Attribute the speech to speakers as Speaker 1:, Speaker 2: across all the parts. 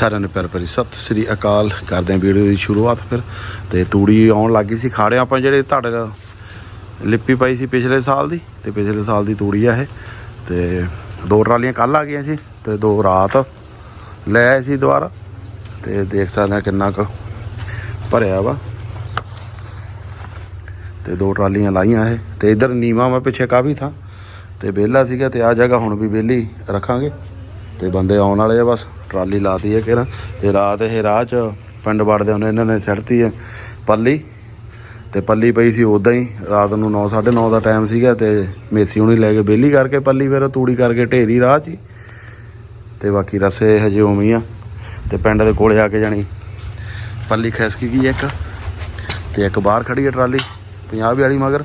Speaker 1: ਸਾਰਿਆਂ ਨੂੰ ਪਿਆਰ ਭਰੀ ਸਤਿ ਸ੍ਰੀ ਅਕਾਲ। ਕਰਦੇ ਹਾਂ ਵੀਡੀਓ ਦੀ ਸ਼ੁਰੂਆਤ ਫਿਰ। ਤੇ ਤੂੜੀ ਆਉਣ ਲੱਗੀ ਸੀ ਖਾੜੇ। ਆਪਾਂ ਜਿਹੜੇ ਤੁਹਾਡੇ ਲਿਪੀ ਪਾਈ ਸੀ ਪਿਛਲੇ ਸਾਲ ਦੀ, ਤੇ ਪਿਛਲੇ ਸਾਲ ਦੀ ਤੂੜੀ ਆ ਇਹ। ਤੇ ਦੋ ਟਰਾਲੀਆਂ ਕੱਲ ਆ ਗਈਆਂ ਸੀ ਤੇ ਦੋ ਰਾਤ ਲੈ ਆਏ ਸੀ ਦੁਬਾਰਾ। ਤੇ ਦੇਖ ਸਕਦੇ ਆ ਕਿੰਨਾ ਕੁ ਭਰਿਆ ਵਾ। ਤੇ ਦੋ ਟਰਾਲੀਆਂ ਲਾਈਆਂ ਇਹ। ਤੇ ਇਧਰ ਨੀਵਾ ਮੈਂ ਪਿੱਛੇ ਕਾਫੀ ਥਾਂ। ਤੇ ਵਿਹਲਾ ਸੀਗਾ ਤੇ ਆ ਜਗ੍ਹਾ ਹੁਣ ਵੀ ਵਿਹਲੀ ਰੱਖਾਂਗੇ। ਤੇ ਬੰਦੇ ਆਉਣ ਵਾਲੇ ਆ ਬਸ, ਟਰਾਲੀ ਲਾਤੀ ਹੈ ਕਿਰਾਂ ਤੇ ਰਾਤ, ਇਹ ਰਾਹ 'ਚ ਪਿੰਡ ਵੜਦੇ ਉਹਨੇ ਇਹਨਾਂ ਨੇ ਸੜਤੀ ਹੈ ਪੱਲੀ। ਤੇ ਪੱਲੀ ਪਈ ਸੀ ਉਦਾਂ ਹੀ, ਰਾਤ ਨੂੰ 9 9:30 ਦਾ ਟਾਈਮ ਸੀਗਾ ਤੇ ਮੇਸੀ ਹੁਣੀ ਲੈ ਕੇ ਬੇਲੀ ਕਰਕੇ ਪੱਲੀ, ਫਿਰ ਤੂੜੀ ਕਰਕੇ ਢੇਰੀ ਰਾਹ 'ਚ ਹੀ। ਤੇ ਬਾਕੀ ਰਸੇ ਹਜੇ ਉਵੇਂ ਆ। ਤੇ ਪਿੰਡ ਦੇ ਕੋਲੇ ਆ ਕੇ ਜਾਣੀ ਪੱਲੀ ਖਿਸਕ ਗਈ ਇੱਕ। ਤੇ ਇੱਕ ਬਾਹਰ ਖੜੀ ਹੈ ਟਰਾਲੀ 50 ਵਾਲੀ ਮਗਰ।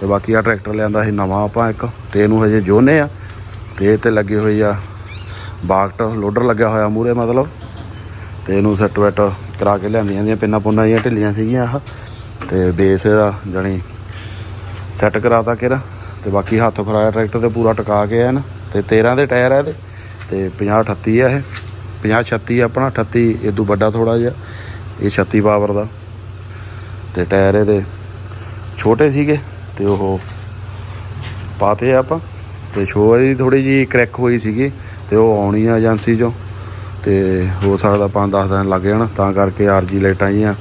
Speaker 1: ਤੇ ਬਾਕੀ ਆ ਟਰੈਕਟਰ ਲਿਆਂਦਾ ਸੀ ਨਵਾਂ ਆਪਾਂ ਇੱਕ, ਤੇ ਇਹਨੂੰ ਹਜੇ ਜੋਨੇ ਆ। ਤੇ ਇਹ ਤੇ ਲੱਗੇ ਹੋਈ ਆ ਬਾਕਟ, ਲੋਡਰ ਲੱਗਿਆ ਹੋਇਆ ਮੂਰੇ ਮਤਲਬ। ਤੇ ਇਹਨੂੰ ਸੈੱਟ ਵੈਟ ਕਰਾ ਕੇ ਲਿਆਂਦੀਆਂ ਜਾਂਦੀਆਂ ਪਿੰਨਾ ਪੁੰਨਾ ਜੀਆਂ ਢਿੱਲੀਆਂ ਸੀਗੀਆਂ ਆਹ। ਤੇ ਬੇਸ ਇਹਦਾ ਜਾਣੀ ਸੈੱਟ ਕਰਾਤਾ ਕਿਰਾ ਤੇ ਬਾਕੀ ਹੱਥ ਫਰਾਇਆ ਟਰੈਕਟਰ ਤੇ ਪੂਰਾ ਟਿਕਾ ਕੇ ਐਨ ਤੇ 13 ਦੇ ਟਾਇਰ ਆ ਇਹਦੇ। ਤੇ 50 38 ਆ ਇਹ। 50 36 ਆ ਆਪਣਾ 38 ਤੋਂ ਵੱਡਾ ਥੋੜਾ ਜਿਹਾ। ਇਹ 36 ਪਾਵਰ ਦਾ। ਤੇ ਟਾਇਰ ਇਹਦੇ ਛੋਟੇ ਸੀਗੇ। ਤੇ ਉਹ ਪਾਤੇ ਆ ਆਪਾਂ। ਤੇ ਸ਼ੋਅ ਇਹਦੀ ਥੋੜੀ ਜੀ ਕ੍ਰੈਕ ਹੋਈ ਸੀਗੀ। ਤੇ ਉਹ ਆਉਣੀ ਆ ਏਜੰਸੀ ਚੋਂ ਤੇ ਹੋ ਸਕਦਾ 5-10 ਦਿਨ ਲੱਗ ਜਾਣ, ਤਾਂ ਕਰਕੇ ਆਰਜੀ ਲਾਈਟਾਂ ਜੀਆਂ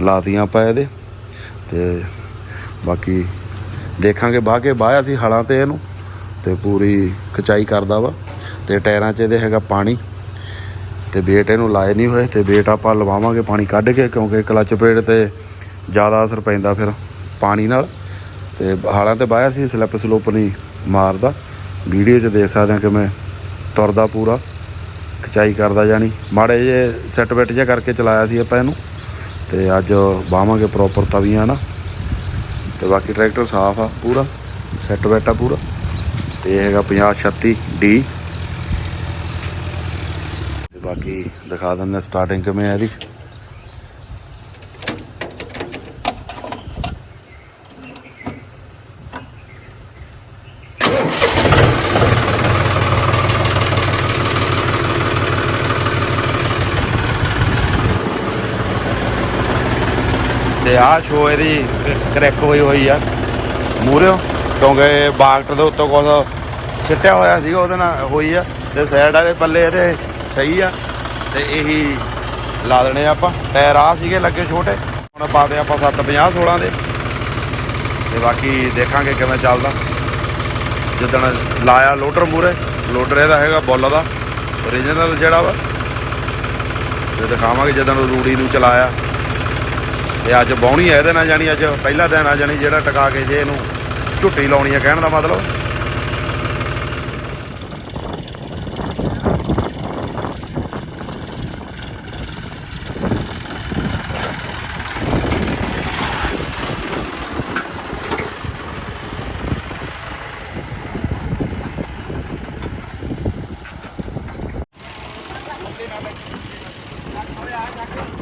Speaker 1: ਲਾਤੀਆਂ ਆਪਾਂ ਇਹਦੇ। ਤੇ ਬਾਕੀ ਦੇਖਾਂਗੇ ਬਾਹ ਕੇ ਬਾਹਿਆ ਸੀ ਹਲਾਂ ਤੇ ਇਹਨੂੰ ਤੇ ਪੂਰੀ ਖਚਾਈ ਕਰਦਾ ਵਾ। ਤੇ ਟਾਇਰਾਂ 'ਚ ਇਹਦੇ ਹੈਗਾ ਪਾਣੀ। ਤੇ ਬੇਟ ਇਹਨੂੰ ਲਾਏ ਨਹੀਂ ਹੋਏ, ਤੇ ਬੇਟ ਆਪਾਂ ਲਵਾਵਾਂਗੇ ਪਾਣੀ ਕੱਢ ਕੇ, ਕਿਉਂਕਿ ਕਲਚ ਪੇੜ ਤੇ ਜ਼ਿਆਦਾ ਅਸਰ ਪੈਂਦਾ ਫਿਰ ਪਾਣੀ ਨਾਲ। ਤੇ ਹਾਲਾਂ ਤੇ ਬਾਇਆ ਸੀ ਸਲਿੱਪ ਸਲੋਪ ਨਹੀਂ ਮਾਰਦਾ। ਵੀਡੀਓ 'ਚ ਦੇਖ ਸਕਦੇ ਹਾਂ ਕਿ ਮੈਂ ਤੁਰਦਾ ਪੂਰਾ, ਖਚਾਈ ਕਰਦਾ ਜਾਨੀ ਮਾੜੇ ਜੇ ਸੈੱਟ ਬੈਟ ਜਿਹਾ ਕਰਕੇ ਚਲਾਇਆ ਸੀ ਆਪਾਂ ਇਹਨੂੰ, ਤੇ ਅੱਜ ਬਾਵਾਂਗੇ ਪ੍ਰੋਪਰ ਤਵੀਆਂ ਨਾ। ਤੇ ਬਾਕੀ ਟਰੈਕਟਰ ਸਾਫ਼ ਆ ਪੂਰਾ ਸੈੱਟ ਬੈਟ ਆ ਪੂਰਾ। ਤੇ ਇਹ ਹੈਗਾ 50 36 ਡੀ ਤੇ ਬਾਕੀ ਦਿਖਾ ਦਿੰਦੇ ਸਟਾਰਟਿੰਗ ਕਿਵੇਂ ਆ ਇਹਦੀ। ਤੇ ਆਹ ਸ਼ੋ ਇਹਦੀ ਕਰੈਕ ਹੋਈ ਹੋਈ ਆ। ਮੂਰਿਓ ਕਿਉਂਕਿ ਬਾਗਟ ਦੇ ਉੱਤੋਂ ਕੁਝ ਛਿੱਟਿਆ ਹੋਇਆ ਸੀਗਾ, ਉਹਦੇ ਨਾਲ ਹੋਈ ਆ। ਤੇ ਸਾਈਡ ਵਾਲੇ ਪੱਲੇ ਇਹਦੇ ਸਹੀ ਆ, ਤੇ ਇਹੀ ਲਾ ਦੇਣੇ ਆ ਆਪਾਂ। ਟਾਇਰ ਆ ਸੀਗੇ ਲੱਗੇ ਛੋਟੇ, ਹੁਣ ਪਾਦੇ ਆਪਾਂ 750 16 ਦੇ। ਤੇ ਬਾਕੀ ਦੇਖਾਂਗੇ ਕਿਵੇਂ ਚੱਲਦਾ। ਜਿੱਦਣ ਲਾਇਆ ਲੋਡਰ ਮੂਰੇ ਲੋਡਰ ਇਹਦਾ ਹੈਗਾ ਬੁੱਲ ਦਾ ਓਰੀਜਨਲ ਜਿਹੜਾ ਵਾ। ਤੇ ਦਿਖਾਵਾਂਗੇ ਜਦੋਂ ਰੂੜੀ ਨੂੰ ਚਲਾਇਆ। ਤੇ ਅੱਜ ਬਾਉਣੀ ਹੈ ਇਹਦੇ ਨਾਲ ਜਾਨੀ ਅੱਜ ਪਹਿਲਾ ਦਿਨ ਆ ਜਾਨੀ ਜਿਹੜਾ ਟਿਕਾ ਕੇ ਜੇ ਇਹਨੂੰ ਝੁੱਟੀ ਲਾਉਣੀ ਹੈ ਕਹਿਣ ਦਾ ਮਤਲਬ Thank you.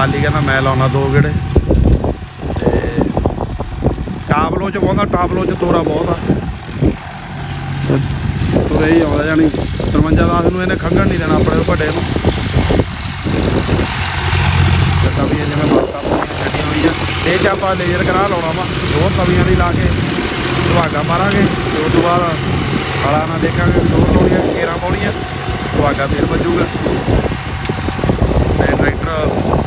Speaker 1: ਪਾਲੀ ਕਹਿੰਦਾ ਮੈਂ ਲਾਉਣਾ ਦੋ ਗੇੜੇ। ਤੇ ਟਾਬਲੋ ਚ ਬਹੁਤਾ ਟਾਬਲੋ ਚ ਤੋਰਾ ਬਹੁਤ ਆ। ਤੁਰੇ ਹੀ ਆਉਂਦਾ ਜਾਣੀ 53 10 ਨੂੰ ਇਹਨੇ ਖੰਗਣ ਨਹੀਂ ਦੇਣਾ ਆਪਣੇ ਵੱਡੇ ਨੂੰ। ਤਵੀਆਂ ਜਿਵੇਂ ਮਾਰਤਾ ਛੱਡੀਆਂ ਹੋਈਆਂ। ਇਹ ਚ ਆਪਾਂ ਲੇਜ਼ਰ ਕਰਾ ਲਾਉਣਾ ਵਾ ਦੋ ਤਵੀਆਂ ਦੀ ਲਾ ਕੇ ਸੁਹਾਗਾ ਮਾਰਾਂਗੇ। ਤੇ ਉਸ ਤੋਂ ਬਾਅਦ ਖਾਲਾ ਨਾ ਦੇਖਾਂਗੇ, ਦੋ ਲੋੜੀਆਂ ਕੇਰਾਂ ਪਾਉਣੀਆਂ ਸੁਹਾਗਾ ਫੇਰ ਵੱਜੂਗਾ। ਤੇ ਟਰੈਕਟਰ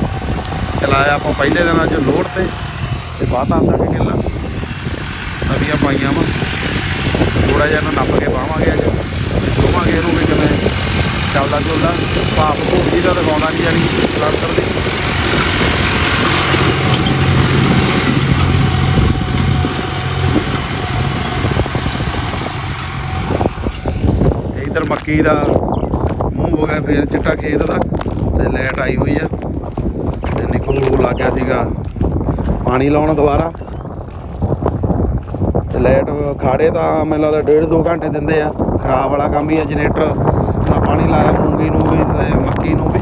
Speaker 1: ਚਲਾਇਆ ਆਪਾਂ ਪਹਿਲੇ ਦਿਨਾਂ 'ਚ ਲੋਡ ਤੇ ਤੇ ਬਾਅਦ ਆਂਦਾ ਕਿ ਕਿੱਲਾ ਤਵੀਆਂ ਪਾਈਆਂ ਵਾ। ਥੋੜਾ ਜਿਹਾ ਇਹਨੂੰ ਨੱਪ ਕੇ ਪਾਵਾਂਗੇ ਅੱਜ। ਦੋਵਾਂਗੇ ਇਹਨੂੰ ਵੀ ਕਿਵੇਂ ਚੱਲਦਾ ਚੁੱਲਦਾ ਭਾਪ ਭੂਪ ਜੀ ਦਾ ਦਿਖਾਉਣਾ ਨਹੀਂ ਜਾਣੀ ਸਲੰਸਰ ਦੀ। ਤੇ ਇਧਰ ਮੱਕੀ ਦਾ ਮੂੰਹ ਹੋ ਗਿਆ ਫੇਰ ਚਿੱਟਾ ਖੇਤ ਦਾ ਤੇ ਲਾਈਟ ਆਈ ਹੋਈ ਆ। ਤੇ ਨਿਕਲ ਲੱਗ ਗਿਆ ਸੀਗਾ। ਪਾਣੀ ਲਾਉਣ ਦੁਬਾਰਾ। ਤੇ ਲਾਈਟ ਖਾੜੇ ਤਾਂ ਮੈਨੂੰ ਲੱਗਦਾ ਡੇਢ ਦੋ ਘੰਟੇ ਦਿੰਦੇ ਆ। ਖਰਾਬ ਵਾਲਾ ਕੰਮ ਹੀ ਆ ਜਨਰੇਟਰ। ਨਾਲ ਪਾਣੀ ਲਾਇਆ ਮੂੰਗੀ ਨੂੰ ਵੀ ਤੇ ਮੱਕੀ ਨੂੰ ਵੀ।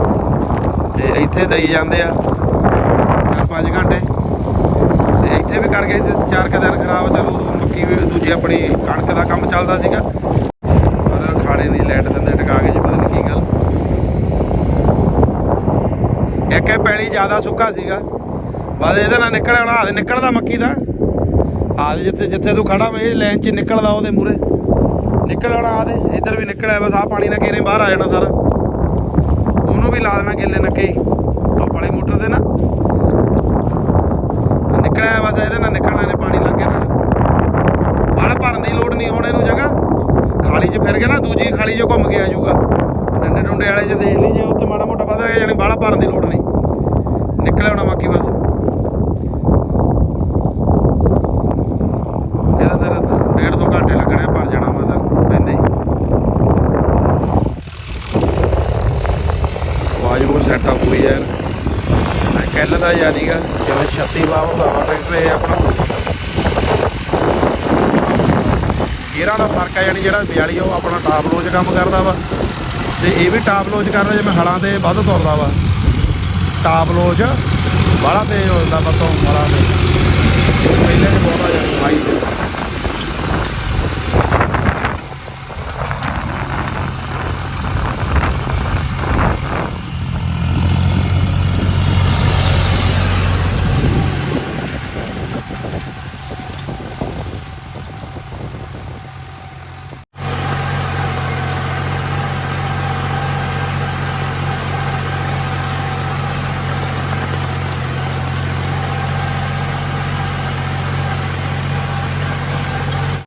Speaker 1: ਤੇ ਇੱਥੇ ਦਈ ਜਾਂਦੇ ਆ 4-5 ਘੰਟੇ। ਤੇ ਇੱਥੇ ਵੀ ਕਰਕੇ ਗਏ ਚਾਰ ਕੁ ਦਿਨ ਖਰਾਬ ਚਲੋ ਉਦੋਂ ਮੱਕੀ ਵੀ ਦੂਜੀ ਆਪਣੀ ਕਣਕ ਦਾ ਕੰਮ ਚੱਲਦਾ ਸੀਗਾ। ਪਰ ਖਾੜੇ ਨਹੀਂ ਲਾਈਟ ਦਿੰਦੇ, ਟਿਕਾ ਕੇ ਇੱਕ ਇਹ ਪੈਲੀ ਜ਼ਿਆਦਾ ਸੁੱਕਾ ਸੀਗਾ। ਬਸ ਇਹਦੇ ਨਾਲ ਨਿਕਲ ਆਉਣਾ ਆਦੇ ਨਿਕਲਦਾ ਮੱਕੀ ਦਾ। ਆਦੇ ਜਿੱਥੇ ਜਿੱਥੇ ਤੂੰ ਖੜਾ ਵੇ, ਇਹ ਲਾਈਨ 'ਚ ਨਿਕਲਦਾ ਉਹਦੇ ਮੂਰੇ ਨਿਕਲ ਆਉਣਾ ਆਦੇ ਇੱਧਰ ਵੀ ਨਿਕਲਿਆ, ਬਸ ਆ ਪਾਣੀ ਨਾਲ ਘੇਰੇ ਬਾਹਰ ਆ ਜਾਣਾ ਸਾਰਾ। ਉਹਨੂੰ ਵੀ ਲਾ ਦੇਣਾ ਗਿੱਲੇ ਨੱਕੇ ਹੀ। ਧੁੱਪ ਵਾਲੇ ਮੋਟਰ ਦੇ ਨਾ। ਨਿਕਲਿਆ ਬਸ ਇਹਦੇ ਨਾਲ ਨਿਕਲਣਾ ਨੇ ਪਾਣੀ ਲੱਗੇ ਨਾ ਬਾਹਲਾ ਭਰਨ ਦੀ ਲੋੜ ਨਹੀਂ ਹੁਣ ਇਹਨੂੰ ਜਗ੍ਹਾ। ਖਾਲੀ 'ਚ ਫਿਰ ਗਿਆ ਨਾ, ਦੂਜੀ ਖਾਲੀ 'ਚ ਘੁੰਮ ਕੇ ਆ ਜਾਊਗਾ। ਡੰਡੇ ਡੁੰਡੇ ਵਾਲੇ ਜੇ ਦੇਖ ਲਈ ਜੇ ਉੱਥੇ ਮਾੜਾ ਮੋਟਾ ਵੱਧ ਗਿਆ ਜਾਣੀ, ਬਾਹਲਾ ਭਰਨ ਦੀ ਲੋੜ ਨਹੀਂ। ਨਿਕਲ ਆਉਣਾ ਬਾਕੀ ਬਸ। ਇਹਦਾ ਤੇਰਾ ਡੇਢ ਦੋ ਘੰਟੇ ਲੱਗਣੇ ਆ, ਭਰ ਜਾਣਾ ਵਾ ਤਾਂ ਪੈਂਦੇ ਆਵਾਜ਼ ਬਹੁਤ ਸੈਟਅਪ ਹੋਈ ਹੈ ਮੈਂ ਕੱਲ ਦਾ ਯਾਨੀਗਾ ਜਿਵੇਂ 36 ਵਾਹ ਹੁੰਦਾ ਟਰੈਕਟਰ ਇਹ ਆਪਣਾ ਗੇਰਾਂ ਦਾ ਫ਼ਰਕ ਆ ਯਾਨੀ ਜਿਹੜਾ 42 ਆ ਉਹ ਆਪਣਾ ਟਾਪ ਲੋਜ ਕੰਮ ਕਰਦਾ ਵਾ। ਤੇ ਇਹ ਵੀ ਟਾਪ ਲੋਜ ਕਰਦਾ ਜਿਵੇਂ ਹਲਾਂ ਤੇ ਵੱਧ ਤੁਰਦਾ ਵਾ। ਟਾਪ ਲੋਜ। ਬਾਹਲਾ ਤੇਜ਼ ਹੋ ਜਾਂਦਾ ਬੱਤੋਂ ਹਲਾਂ ਤੇ ਪਹਿਲੇ ਬਹੁਤ ਬਹੁਤਾ ਜ਼ਿਆਦਾ ਹਾਈ ਤੇ